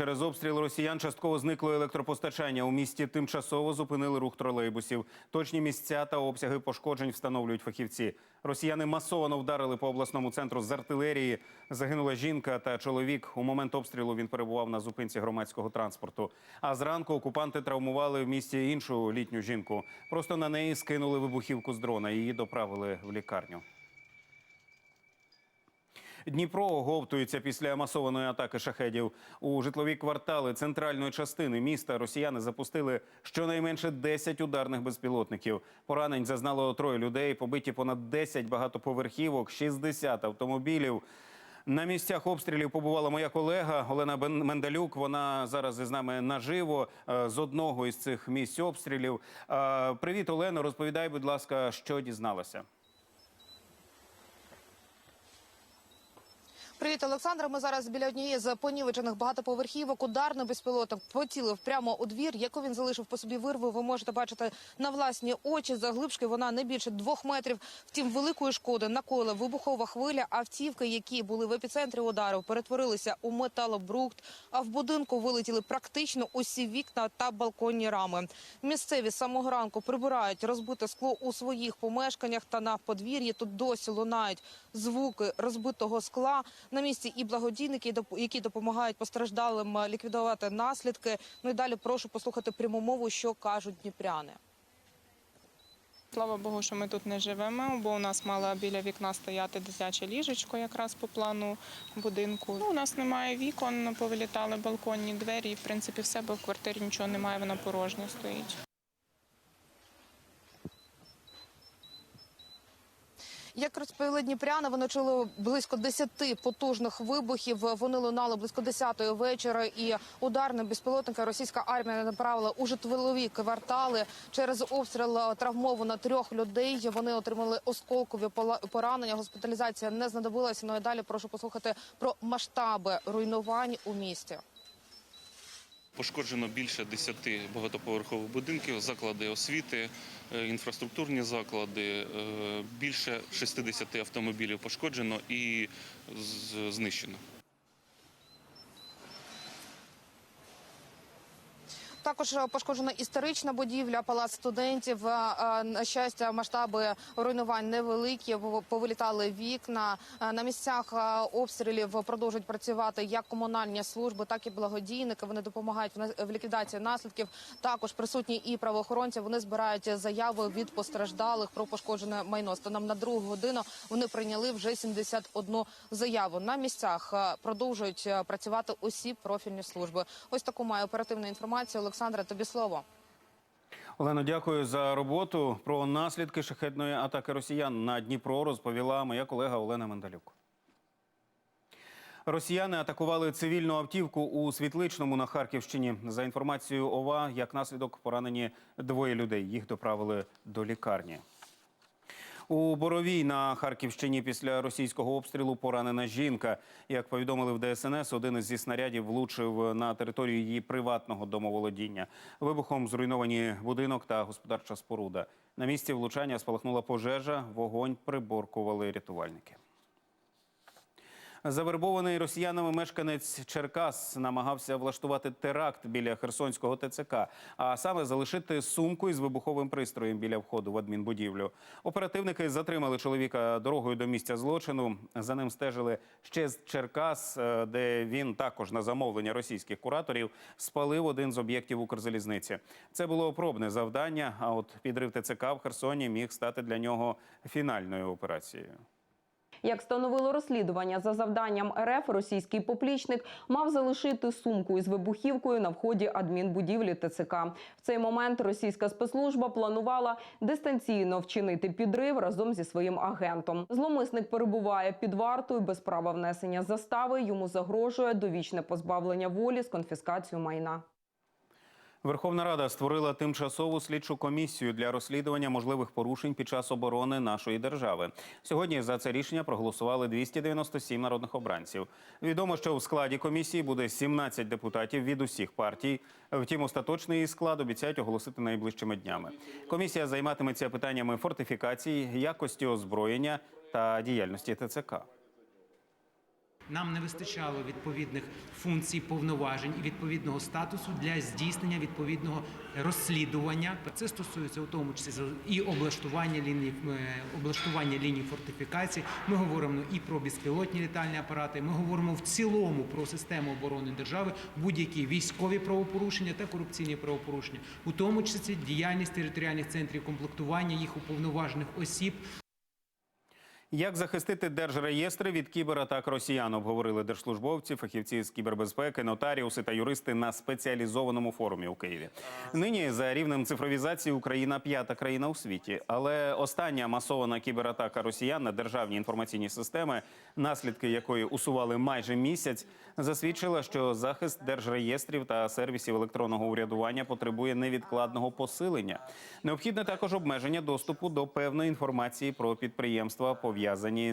Через обстріл росіян частково зникло електропостачання. У місті тимчасово зупинили рух тролейбусів. Точні місця та обсяги пошкоджень встановлюють фахівці. Росіяни масово вдарили по обласному центру з артилерії. Загинула жінка та чоловік. У момент обстрілу він перебував на зупинці громадського транспорту. А зранку окупанти травмували в місті іншу літню жінку. Просто на неї скинули вибухівку з дрона. Її доправили в лікарню. Дніпро оговтується після масованої атаки шахедів. У житлові квартали центральної частини міста росіяни запустили щонайменше 10 ударних безпілотників. Поранень зазнало троє людей, побиті понад 10 багатоповерхівок, 60 автомобілів. На місцях обстрілів побувала моя колега Олена Мендалюк. Вона зараз із нами наживо е, з одного із цих місць обстрілів. Е, Привіт, Олено. Розповідай, будь ласка, що дізналася. Привіт, Олександра. Ми зараз біля однієї з понівечених багатоповерхівок. Ударний безпілотник поцілив прямо у двір. Яку він залишив по собі вирву, ви можете бачити на власні очі. Заглибшки вона не більше двох метрів. Втім, великої шкоди накоїла вибухова хвиля. Автівки, які були в епіцентрі удару, перетворилися у металобрухт. А в будинку вилетіли практично усі вікна та балконні рами. Місцеві з самого ранку прибирають розбите скло у своїх помешканнях та на подвір'ї. Тут досі лунають звуки розбитого скла. На місці і благодійники, які допомагають постраждалим е, ліквідувати наслідки. Ну і далі прошу послухати пряму мову, що кажуть дніпряни. Слава Богу, що ми тут не живемо, бо у нас мало біля вікна стояти дитяче ліжечко якраз по плану будинку. Ну, у нас немає вікон, повилітали балконні двері. І, в принципі, все, бо в квартирі нічого немає, вона порожня стоїть. Як розповіли дніпряни, вони чули близько 10 потужних вибухів. Вони лунали близько 10-ї вечора. І ударні безпілотники російська армія направила у житлові квартали. Через обстріл е, травмовано трьох людей. Вони отримали осколкові поранення. Госпіталізація не знадобилася. Ну і далі прошу послухати про масштаби руйнувань у місті. Пошкоджено більше 10 багатоповерхових будинків, заклади освіти, е, інфраструктурні заклади, е, більше 60 автомобілів пошкоджено і знищено. Також е, пошкоджена історична будівля, палац студентів. Е, е, На щастя, масштаби руйнувань невеликі. Повилітали вікна. На місцях обстрілів продовжують працювати як комунальні служби, так і благодійники. Вони допомагають в ліквідації наслідків. Також присутні і правоохоронці. Вони збирають заяви від постраждалих про пошкоджене майно. Станом на другу годину вони прийняли вже 71 заяву. На місцях продовжують працювати усі профільні служби. Ось таку маю оперативну інформацію. Олександра, тобі слово. Олено, дякую за роботу. Про наслідки шахетної атаки росіян на Дніпро розповіла моя колега Олена Мендалюк. Росіяни атакували цивільну автівку у Світличному на Харківщині. За інформацією ОВА, як наслідок поранені двоє людей. Їх доправили до лікарні. У Боровій на Харківщині після російського обстрілу поранена жінка. Як повідомили в ДСНС, один із зі снарядів влучив на територію її приватного домоволодіння. Вибухом зруйновані будинок та господарча споруда. На місці влучання спалахнула пожежа. Вогонь приборкували рятувальники. Завербований росіянами мешканець Черкас намагався влаштувати теракт біля Херсонського ТЦК, а саме залишити сумку із вибуховим пристроєм біля входу в адмінбудівлю. Оперативники затримали чоловіка дорогою до місця злочину. За ним стежили ще з Черкас, е, де він також на замовлення російських кураторів спалив один з об'єктів Укрзалізниці. Це було пробне завдання. А от підрив ТЦК в Херсоні міг стати для нього фінальною операцією. Як становило розслідування за завданням РФ, російський поплічник мав залишити сумку із вибухівкою на вході адмінбудівлі ТЦК. В цей момент російська спецслужба планувала дистанційно вчинити підрив разом зі своїм агентом. Зломисник перебуває під вартою без права внесення застави. Йому загрожує довічне позбавлення волі з конфіскацією майна. Верховна Рада створила тимчасову слідчу комісію для розслідування можливих порушень під час оборони нашої держави. Сьогодні за це рішення проголосували 297 народних обранців. Відомо, що в складі комісії буде 17 депутатів від усіх партій. Втім, остаточний її склад обіцяють оголосити найближчими днями. Комісія займатиметься питаннями фортифікації, якості озброєння та діяльності ТЦК. Нам не вистачало відповідних функцій, повноважень і відповідного статусу для здійснення відповідного розслідування. Це стосується у тому числі і облаштування ліній е, облаштування ліній фортифікацій. Ми говоримо і про безпілотні літальні апарати. Ми говоримо в цілому про систему оборони держави, будь-які військові правопорушення та корупційні правопорушення, у тому числі діяльність територіальних центрів комплектування їх уповноважених осіб. Як захистити держреєстри від кібератак росіян? Обговорили держслужбовці, фахівці з кібербезпеки, нотаріуси та юристи на спеціалізованому форумі у Києві. Нині за рівнем цифровізації Україна п'ята країна у світі. Але остання масована кібератака росіян на державні інформаційні системи, наслідки якої усували майже місяць, засвідчила, що захист держреєстрів та сервісів електронного урядування потребує невідкладного посилення. Необхідне також обмеження доступу до певної інформації про підприємства, пов'язані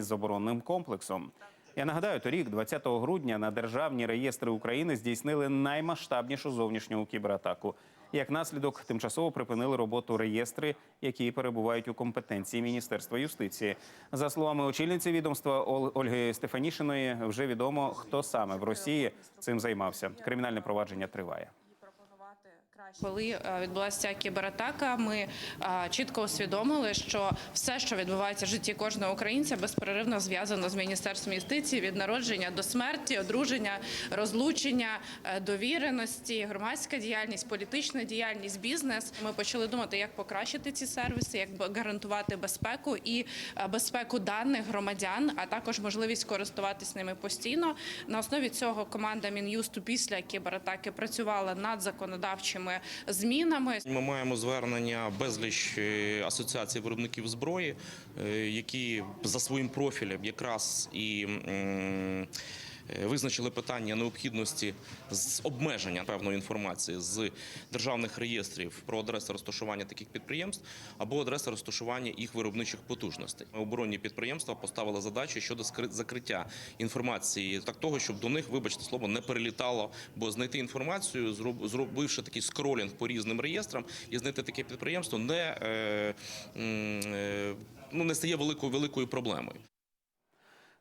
з оборонним комплексом. Я нагадаю, торік, 20 грудня, на державні реєстри України здійснили наймасштабнішу зовнішню кібератаку. Як наслідок, тимчасово припинили роботу реєстри, які перебувають у компетенції Міністерства юстиції. За словами очільниці відомства Ол- Ольги Стефанішиної, вже відомо, хто саме в Росії цим займався. Кримінальне провадження триває. Коли е, відбулася ця кібератака, ми е, чітко усвідомили, що все, що відбувається в житті кожного українця, безперервно зв'язано з міністерством юстиції від народження до смерті, одруження, розлучення, е, довіреності, громадська діяльність, політична діяльність, бізнес. Ми почали думати, як покращити ці сервіси, як гарантувати безпеку і безпеку даних громадян, а також можливість користуватись ними постійно. На основі цього команда Мін'юсту після кібератаки працювала над законодавчими змінами. Ми маємо звернення безліч е, асоціацій виробників зброї, е, які за своїм профілем якраз і визначили питання необхідності з обмеження певної інформації з державних реєстрів про адреси розташування таких підприємств або адреси розташування їх виробничих потужностей. Оборонні підприємства поставили задачі щодо закриття інформації, так того, щоб до них, вибачте слово, не перелітало, бо знайти інформацію, зроб- зробивши такий скролінг по різним реєстрам, і знайти таке підприємство не, е, е, ну, не стає великою великою проблемою.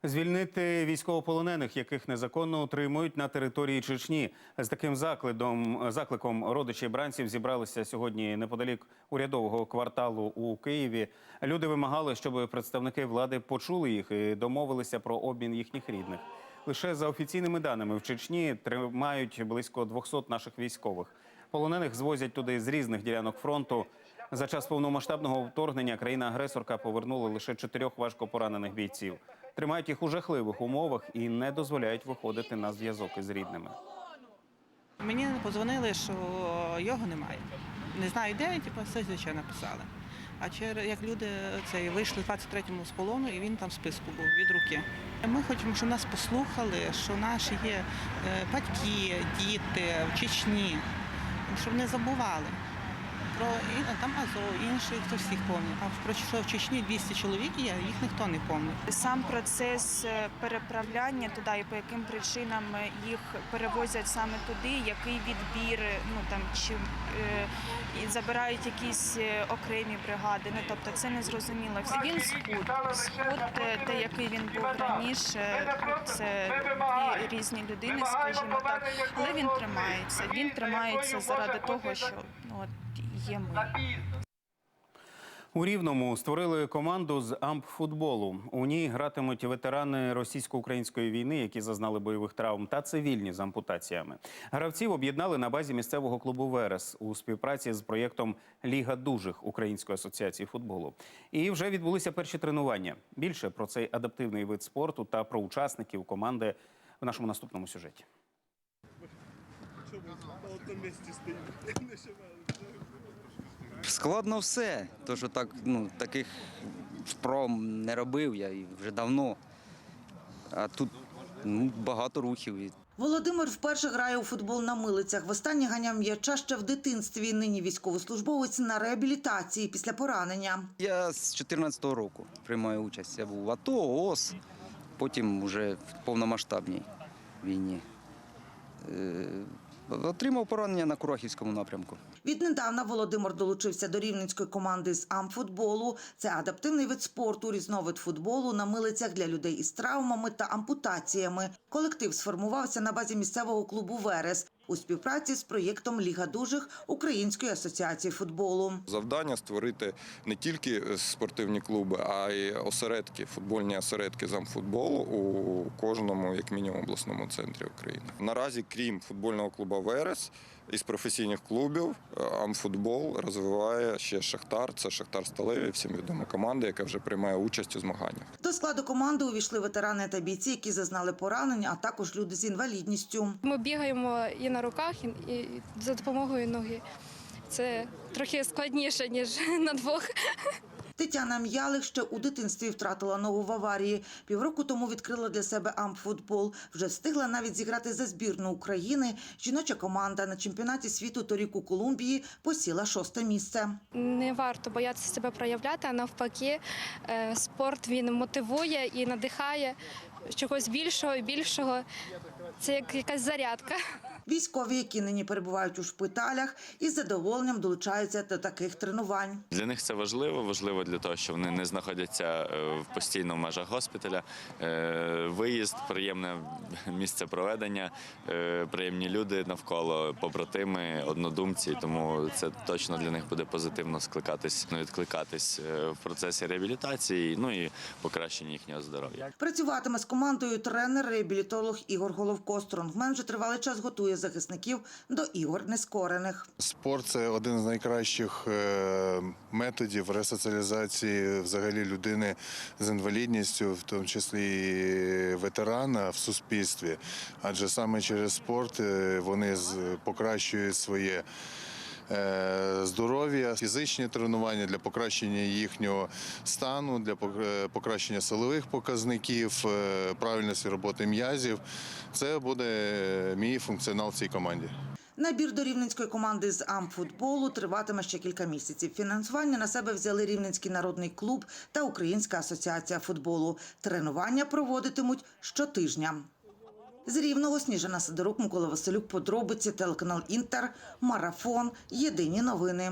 Звільнити військовополонених, яких незаконно утримують на території Чечні. З таким закликом, закликом родичі бранців зібралися сьогодні неподалік урядового кварталу у Києві. Люди вимагали, щоб представники влади почули їх і домовилися про обмін їхніх рідних. Лише за офіційними даними в Чечні тримають близько 200 наших військових. Полонених звозять туди з різних ділянок фронту. За час повномасштабного вторгнення країна-агресорка повернула лише чотирьох важко поранених бійців. Тримають їх у жахливих умовах і не дозволяють виходити на зв'язок із рідними. Мені подзвонили, що його немає. Не знаю де, типу, все звичайно написали. А через як люди це вийшли в 23-му з полону, і він там в списку був від руки. Ми хочемо, щоб нас послухали, що наші є е, батьки, діти в Чечні, щоб не забували. Про і- там Азов, інших, хто всіх помнить. А про що в Чечні 200 чоловік є, їх ніхто не помнить. Сам процес е, переправляння туди і по яким причинам е, їх перевозять саме туди, який відбір, ну там чи е, і забирають якісь е, окремі бригади. Ну тобто це не зрозуміло. Він. Схуд, е, те, який він був раніше, це дві різні людини, скажімо так. Але він тримається. Він тримається заради того, що ну, от є ми. У Рівному створили команду з ампфутболу. У ній гратимуть ветерани російсько-української війни, які зазнали бойових травм, та цивільні з ампутаціями. Гравців об'єднали на базі місцевого клубу Верес у співпраці з проєктом Ліга дужих Української асоціації футболу. І вже відбулися перші тренування. Більше про цей адаптивний вид спорту та про учасників команди в нашому наступному сюжеті. Складно все. То, що так, ну, таких вправ не робив я і вже давно. А тут ну, багато рухів. Володимир вперше грає у футбол на милицях. Востаннє ганяв м'яча ще в дитинстві. Нині військовослужбовець на реабілітації після поранення. Я з 14-го року приймаю участь. Я був в АТО, ООС, потім вже в повномасштабній війні. Е, Отримав поранення на Курахівському напрямку. Віднедавна Володимир долучився до рівненської команди з амфутболу. Це адаптивний вид спорту, різновид футболу на милицях для людей із травмами та ампутаціями. Колектив сформувався на базі місцевого клубу Верес у співпраці з проєктом Ліга дужих Української асоціації футболу. Завдання створити не тільки спортивні клуби, а й осередки, футбольні осередки замфутболу у кожному, як мінімум, обласному центрі України. Наразі, крім футбольного клубу Верес, із професійних клубів Амфутбол розвиває ще Шахтар. Це Шахтар Сталеві, всім відома команда, яка вже приймає участь у змаганнях. До складу команди увійшли ветерани та бійці, які зазнали поранень, а також люди з інвалідністю. Ми бігаємо і на руках, і, і за допомогою ноги. Це трохи складніше, ніж на двох. Тетяна М'ялих ще у дитинстві втратила ногу в аварії. Півроку тому відкрила для себе амфутбол. Вже встигла навіть зіграти за збірну України. Жіноча команда на чемпіонаті світу торік у Колумбії посіла шосте місце. Не варто боятися себе проявляти, а навпаки, е, спорт він мотивує і надихає чогось більшого і більшого. Це як якась зарядка. Військові, які нині перебувають у шпиталях, із задоволенням долучаються до таких тренувань. Для них це важливо. Важливо для того, що вони не знаходяться е, в постійно в межах госпіталя. Е, Виїзд, приємне місце проведення, е, приємні люди навколо, побратими, однодумці. Тому це точно для них буде позитивно скликатись, ну, відкликатись в процесі реабілітації, ну і покращення їхнього здоров'я. Працюватиме з командою тренер-реабілітолог Ігор Головко. Стронгмен вже тривалий час готує захисників до ігор нескорених. Спорт це один з найкращих е, методів ресоціалізації взагалі людини з інвалідністю, в тому числі і ветерана в суспільстві. Адже саме через спорт е, вони покращують своє. Е, Здоров'я, фізичні тренування для покращення їхнього стану, для е, покращення силових показників, е, правильності роботи м'язів. Це буде мій функціонал в цій команді. Набір до рівненської команди з амфутболу триватиме ще кілька місяців. Фінансування на себе взяли Рівненський народний клуб та Українська асоціація футболу. Тренування проводитимуть щотижня. З Рівного Сніжана Сидорук, Микола Василюк, подробиці, телеканал Інтер, Марафон, Єдині новини.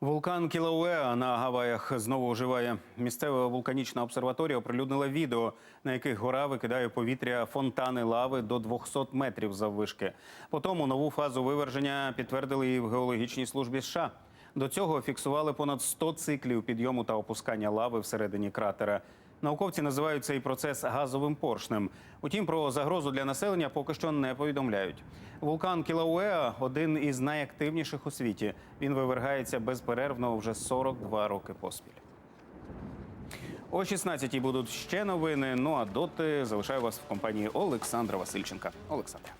Вулкан Кілауеа на Гаваях знову оживає. Місцева вулканічна обсерваторія оприлюднила відео, на яких гора викидає повітря фонтани лави до 200 метрів заввишки. Потім нову фазу виверження підтвердили і в геологічній службі США. До цього фіксували понад 100 циклів підйому та опускання лави всередині кратера. Науковці називають цей процес газовим поршнем. Утім, про загрозу для населення поки що не повідомляють. Вулкан Кілауеа один із найактивніших у світі. Він вивергається безперервно вже 42 роки поспіль. О 16-й будуть ще новини. Ну а доти залишаю вас в компанії Олександра Васильченка. Олександра.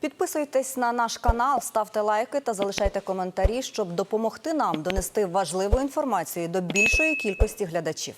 Підписуйтесь на наш канал, ставте лайки та залишайте коментарі, щоб допомогти нам донести важливу інформацію до більшої кількості глядачів.